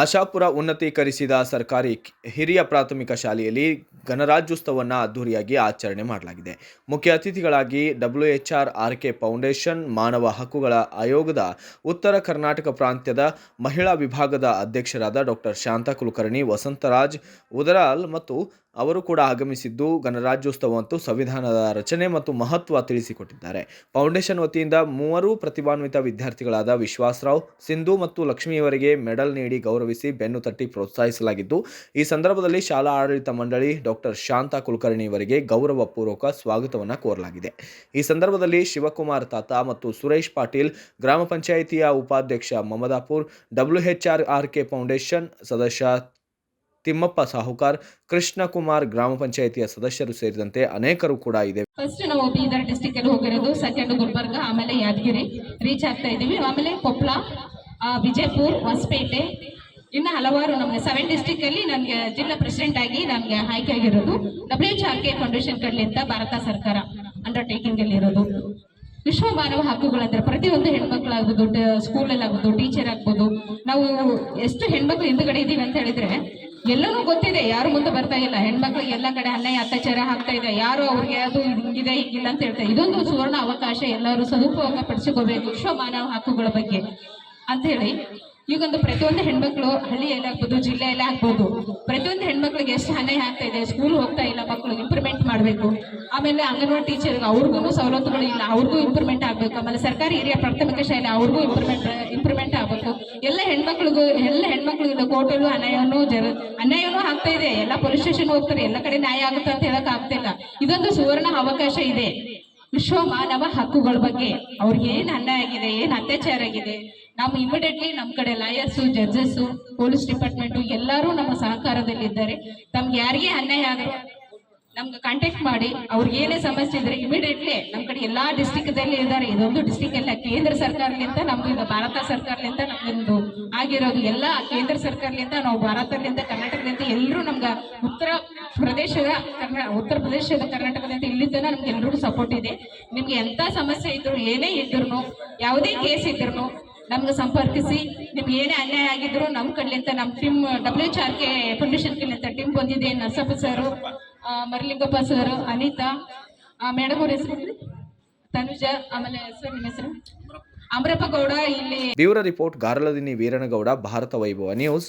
ಆಶಾಪುರ ಉನ್ನತೀಕರಿಸಿದ ಸರ್ಕಾರಿ ಹಿರಿಯ ಪ್ರಾಥಮಿಕ ಶಾಲೆಯಲ್ಲಿ ಗಣರಾಜ್ಯೋತ್ಸವವನ್ನು ಅದ್ದೂರಿಯಾಗಿ ಆಚರಣೆ ಮಾಡಲಾಗಿದೆ. ಮುಖ್ಯ ಅತಿಥಿಗಳಾಗಿ ಡಬ್ಲ್ಯೂಎಚ್ಆರ್ ಆರ್ ಕೆ ಫೌಂಡೇಶನ್, ಮಾನವ ಹಕ್ಕುಗಳ ಆಯೋಗದ ಉತ್ತರ ಕರ್ನಾಟಕ ಪ್ರಾಂತ್ಯದ ಮಹಿಳಾ ವಿಭಾಗದ ಅಧ್ಯಕ್ಷರಾದ ಡಾಕ್ಟರ್ ಶಾಂತಾ ಕುಲಕರ್ಣಿ ವಸಂತರಾಜ್, ಉದರಾಲ್ ಮತ್ತು ಅವರು ಕೂಡ ಆಗಮಿಸಿದ್ದು ಗಣರಾಜ್ಯೋತ್ಸವ ಮತ್ತು ಸಂವಿಧಾನದ ರಚನೆ ಮತ್ತು ಮಹತ್ವ ತಿಳಿಸಿಕೊಟ್ಟಿದ್ದಾರೆ. ಫೌಂಡೇಶನ್ ವತಿಯಿಂದ ಮೂವರು ಪ್ರತಿಭಾನ್ವಿತ ವಿದ್ಯಾರ್ಥಿಗಳಾದ ವಿಶ್ವಾಸರಾವ್, ಸಿಂಧು ಮತ್ತು ಲಕ್ಷ್ಮಿಯವರಿಗೆ ಮೆಡಲ್ ನೀಡಿ ಗೌರವಿಸಿ ಬೆನ್ನು ತಟ್ಟಿ ಪ್ರೋತ್ಸಾಹಿಸಲಾಗಿದ್ದು, ಈ ಸಂದರ್ಭದಲ್ಲಿ ಶಾಲಾ ಆಡಳಿತ ಮಂಡಳಿ ಡಾಕ್ಟರ್ ಶಾಂತಾ ಕುಲಕರ್ಣಿ ಅವರಿಗೆ ಗೌರವಪೂರ್ವಕ ಸ್ವಾಗತವನ್ನು ಕೋರಲಾಗಿದೆ. ಈ ಸಂದರ್ಭದಲ್ಲಿ ಶಿವಕುಮಾರ್ ತಾತ ಮತ್ತು ಸುರೇಶ್ ಪಾಟೀಲ್, ಗ್ರಾಮ ಪಂಚಾಯಿತಿಯ ಉಪಾಧ್ಯಕ್ಷ Mamadapur WHR R K foundation ಸದಸ್ಯ ತಿಮ್ಮಪ್ಪ ಸಾಹುಕಾರ್, ಕೃಷ್ಣಕುಮಾರ್ ಗ್ರಾಮ ಪಂಚಾಯಿತಿಯ ಸದಸ್ಯರು ಸೇರಿದಂತೆ ಅನೇಕರು ಕೂಡ ಇದೆ ಫಸ್ಟ್ ನಾವು ಬೀದರ್ ಡಿಸ್ಟಿಕ್ ಅಲ್ಲಿ ಹೋಗಿರೋದು ಸೆಕೆಂಡ್ ಗುಲ್ಬರ್ಗ, ಆಮೇಲೆ ಯಾದಗಿರಿ. ರೀಚ್ ಆಗ್ತಾ ಇದೀವಿ ಆಮೇಲೆ ಕೊಪ್ಪಳ ವಿಜಯಪುರ, ಹೊಸಪೇಟೆ. ಇನ್ನು ಹಲವಾರು ನಮಗೆ ಸೆವೆನ್ ಡಿಸ್ಟಿಕ್ ಅಲ್ಲಿ ನನಗೆ ಜಿಲ್ಲಾ ಪ್ರೆಸಿಡೆಂಟ್ ಆಗಿ ನನಗೆ ಆಯ್ಕೆ ಆಗಿರೋದು. W H R K foundation ಕಡಲಿಂದ Bharat ಸರ್ಕಾರ ಅಂಡರ್ಟೇಕಿಂಗ್ ಅಲ್ಲಿ ಇರೋದು. ವಿಶ್ವ ಮಾನವ ಹಕ್ಕುಗಳಂದ್ರೆ ಪ್ರತಿಯೊಂದು ಸ್ಕೂಲ್ ಸ್ಕೂಲಲ್ಲಿ ಆಗ್ಬೋದು ಟೀಚರ್ ಆಗ್ಬೋದು. ನಾವು ಎಷ್ಟು ಹೆಣ್ಮಕ್ಳು ಹಿಂದುಗಡೆ ಇದೀವಿ ಅಂತ ಹೇಳಿದ್ರೆ ಎಲ್ಲನೂ ಗೊತ್ತಿದೆ, ಯಾರು ಮುಂದೆ ಬರ್ತಾ ಇಲ್ಲ. ಹೆಣ್ಮಕ್ಳಿಗೆ ಎಲ್ಲ ಕಡೆ ಅನ್ಯಾಯ ಅತ್ಯಾಚಾರ ಆಗ್ತಾ ಇದೆ. ಯಾರು ಅವ್ರಿಗೆ ಅದು ಹಿಂಗಿದೆ, ಹಿಂಗಿಲ್ಲ ಅಂತ ಹೇಳ್ತಾರೆ ಇದೊಂದು ಸುವರ್ಣ ಅವಕಾಶ ಎಲ್ಲರೂ ಸದುಪಯೋಗ ಪಡಿಸಿಕೋಬೇಕು ವಿಶ್ವ ಮಾನವ ಹಕ್ಕುಗಳ ಬಗ್ಗೆ ಅಂತ ಹೇಳಿ. ಈಗೊಂದು ಪ್ರತಿಯೊಂದು ಹೆಣ್ಮಕ್ಳು ಹಳ್ಳಿಯಲ್ಲಿ ಆಗ್ಬೋದು ಜಿಲ್ಲೆಯಲ್ಲೇ ಆಗ್ಬೋದು, ಪ್ರತಿಯೊಂದು ಹೆಣ್ಮಕ್ಳಿಗೆ ಎಷ್ಟು ಅನ್ಯಾಯ ಆಗ್ತಾ ಇದೆ ಸ್ಕೂಲ್ ಹೋಗ್ತಾ ಇಲ್ಲ ಮಕ್ಕಳು ಇಂಪ್ರೂವ್ಮೆಂಟ್ ಮಾಡಬೇಕು. ಆಮೇಲೆ ಅಂಗನವಾಡಿ ಟೀಚರ್ ಅವ್ರಿಗೂ ಸವಲತ್ತುಗಳು ಇಲ್ಲ, ಅವ್ರಿಗೂ ಇಂಪ್ರೂವ್ಮೆಂಟ್ ಆಗಬೇಕು. ಆಮೇಲೆ ಸರ್ಕಾರಿ ಹಿರಿಯ ಪ್ರಾಥಮಿಕ ಶಾಲೆ, ಅವ್ರಿಗೂ ಇಂಪ್ರೂವ್ಮೆಂಟ್ ಇಂಪ್ರೂವ್ಮೆಂಟ್ ಆಗಬೇಕು. ಎಲ್ಲ ಹೆಣ್ಮಕ್ಳಿಗೂ ಎಲ್ಲ ಹೆಣ್ಮಕ್ಳಿಗೂ ಕೋರ್ಟಲ್ಲೂ ಅನ್ಯಾಯನೂ ಜರ, ಅನ್ಯಾಯನೂ ಆಗ್ತಾ ಇದೆ. ಎಲ್ಲ ಪೊಲೀಸ್ ಸ್ಟೇಷನ್ ಹೋಗ್ತಾರೆ, ಎಲ್ಲ ಕಡೆ ನ್ಯಾಯ ಆಗುತ್ತೆ ಅಂತ ಹೇಳಕ್ ಆಗ್ತಿಲ್ಲ. ಇದೊಂದು ಸುವರ್ಣ ಅವಕಾಶ ಇದೆ. ವಿಶ್ವ ಮಾನವ ಹಕ್ಕುಗಳ ಬಗ್ಗೆ ಅವ್ರಿಗೆ ಏನ್ ಅನ್ಯಾಯ ಆಗಿದೆ, ಏನ್ ಅತ್ಯಾಚಾರ ಆಗಿದೆ ನಾವು ಇಮಿಡಿಯೇಟ್ಲಿ ನಮ್ಮ ಕಡೆ ಲಾಯರ್ಸು ಜಡ್ಜಸ್ಸು ಪೊಲೀಸ್ ಡಿಪಾರ್ಟ್ಮೆಂಟು ಎಲ್ಲರೂ ನಮ್ಮ ಸಹಕಾರದಲ್ಲಿದ್ದಾರೆ. ತಮ್ಗೆ ಯಾರಿಗೆ ಅನ್ಯಾಯ ಆದರೂ ನಮ್ಗೆ ಕಾಂಟ್ಯಾಕ್ಟ್ ಮಾಡಿ, ಅವ್ರಿಗೆ ಏನೇ ಸಮಸ್ಯೆ ಇದ್ರೆ ಇಮಿಡಿಯೇಟ್ಲಿ ನಮ್ಮ ಕಡೆ ಎಲ್ಲಾ ಡಿಸ್ಟಿಕ್ದಲ್ಲಿ ಇದ್ದಾರೆ. ಇದೊಂದು ಡಿಸ್ಟಿಕ್ ಎಲ್ಲ ಕೇಂದ್ರ ಸರ್ಕಾರದಿಂದ ನಮ್ದು ಭಾರತ ಸರ್ಕಾರದಿಂದ ನಮ್ದೊಂದು ಆಗಿರೋದು. ಎಲ್ಲ ಕೇಂದ್ರ ಸರ್ಕಾರದಿಂದ ನಾವು ಭಾರತದಿಂದ ಕರ್ನಾಟಕದಿಂದ ಎಲ್ಲರೂ ನಮ್ಗೆ ಉತ್ತರ ಪ್ರದೇಶದ ಉತ್ತರ ಪ್ರದೇಶದ ಕರ್ನಾಟಕದಿಂದ ಇಲ್ಲಿಂದ ನಮ್ಗೆ ಎಲ್ಲರಿಗೂ ಸಪೋರ್ಟ್ ಇದೆ. ನಿಮ್ಗೆ ಎಂತ ಸಮಸ್ಯೆ ಇದ್ರು ಏನೇ ಇದ್ರು ಯಾವುದೇ ಕೇಸ್ ಇದ್ರು ನಮ್ಗೆ ಸಂಪರ್ಕಿಸಿ, ನಿಮ್ಗೆ ಏನೇ ಅನ್ಯಾಯ ಆಗಿದ್ರು ನಮ್ಮ ಕಡ್ಲಿಂತ ನಮ್ಮ team W H R K foundation ಕಿಲಿಂತ team ಬಂದಿದೆ Narasappa sir Maralingappa sir, Anita madam ಅವ್ರ ಹೆಸರು? ತನುಜ, ಆಮೇಲೆ ಸರ್ ನಿಮ್ಮ ಹೆಸರು ಅಮರಪ್ಪ ಗೌಡ, ಇಲ್ಲಿ bureau report ಗಾರಲದಿನಿ Veeranagowda Bharat Vaibhav news